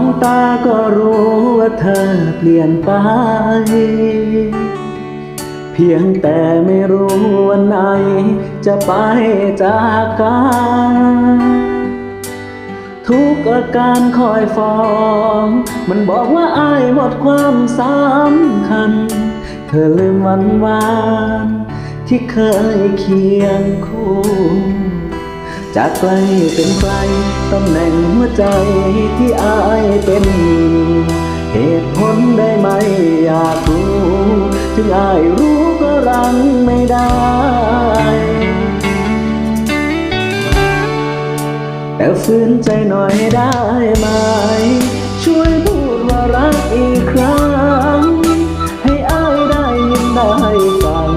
องตาก็รู้ว่าเธอเปลี่ยนไป เพียงแต่ไม่รู้วันไหนจะไปจากกันทุกอาการคอยฟ้อง มันบอกว่าอายหมดความสำคัญ เธอลืมวันวานที่เคยเคียงคู่ จากไกลเป็นไกลตำแหน่งหัวใจที่อายเป็น เหตุผลได้ไหมอยากรู้ถึงอายรู้ก็รังไม่ได้แต่ฝืนใจหน่อยได้ไหม ช่วยพูดว่ารักอีกครั้ง ให้อายได้ยินได้ฟัง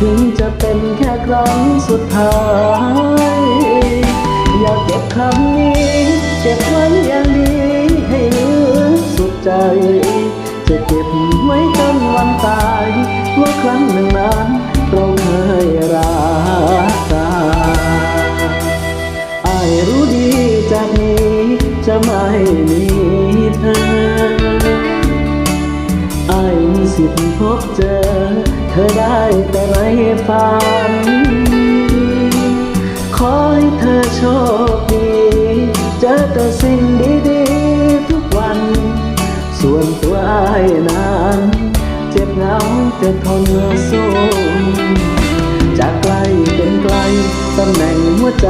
ถึงจะเป็นแค่ครั้งสุดท้าย ว่าครั้งหนึ่งนั้นเราเคยรักกันไอรู้ดีจากนี้จะไม่มีเธอไอมีสิทธิ์พบเจอ เธอได้แต่ในฝัน ขอให้เธอโชคดี เจอแต่สิ่งดีๆทุกวัน ส่วนตัวไอายนั้น เจ็บเหงาแต่ทนสู้จากไกลเป็นไกลตำแหน่งหัวใจ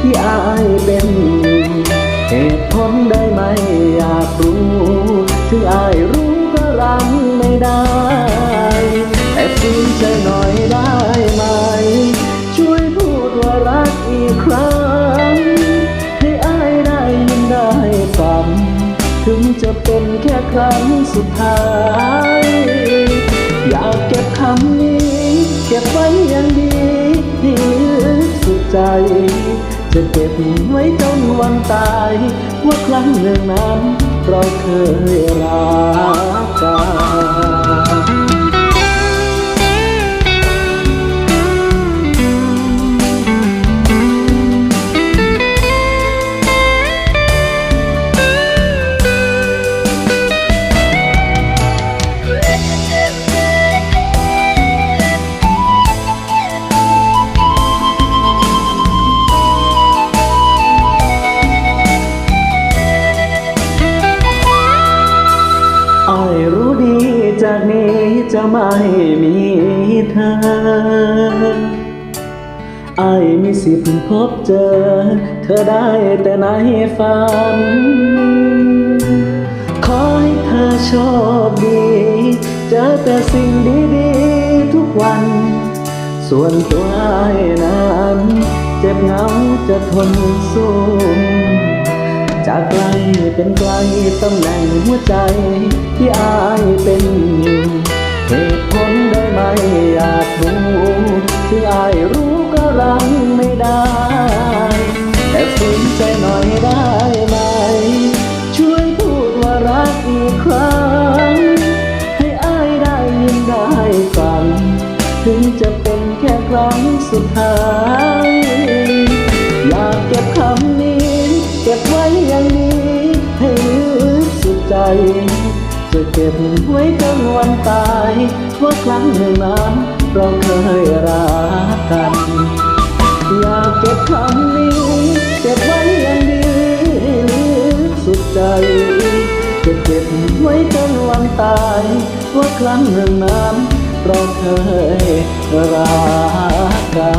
ที่อายเป็นเหตุผลได้ไหมอยากรู้ถึงอาย ถึงจะเป็นแค่ครั้งสุดท้าย อยากเก็บคำนี้ เก็บไว้อย่างดีให้ลึกสุดใจ จะเก็บไว้จนวันตาย ว่าครั้งหนึ่งนั้น เราเคยรักกัน จากนี้จะไม่มีเธอไอายมีสิทธิ์พบเจอ เธอได้แต่ในฝัน ขอให้เธอโชคดี เจอแต่สิ่งดีๆทุกวัน ส่วนตัวไอายนั้น เจ็บเหงาจะทนสู้ เป็นไกลตำแหน่งหัวใจที่อายเป็นอยู่เหตุผลได้ไหมอยากรู้ถึงอายรู้ก็รังไม่ได้ แต่ฝืนใจหน่อยได้ไหม ช่วยพูดว่ารักอีกครั้ง ให้อายได้ยินได้ฟัง ถึงจะเป็นแค่ครั้งสุดท้าย จจะเก็บไว้จนวันตายว่าครั้งหนึ่งนั้นเราเคยรักกัน อยากเก็บคำนี้เก็บไว้อย่างดีให้ลึกสุดใจจะเก็บไว้จนวันตายว่าครั้งหนึ่งนั้นเราเคยรักกัน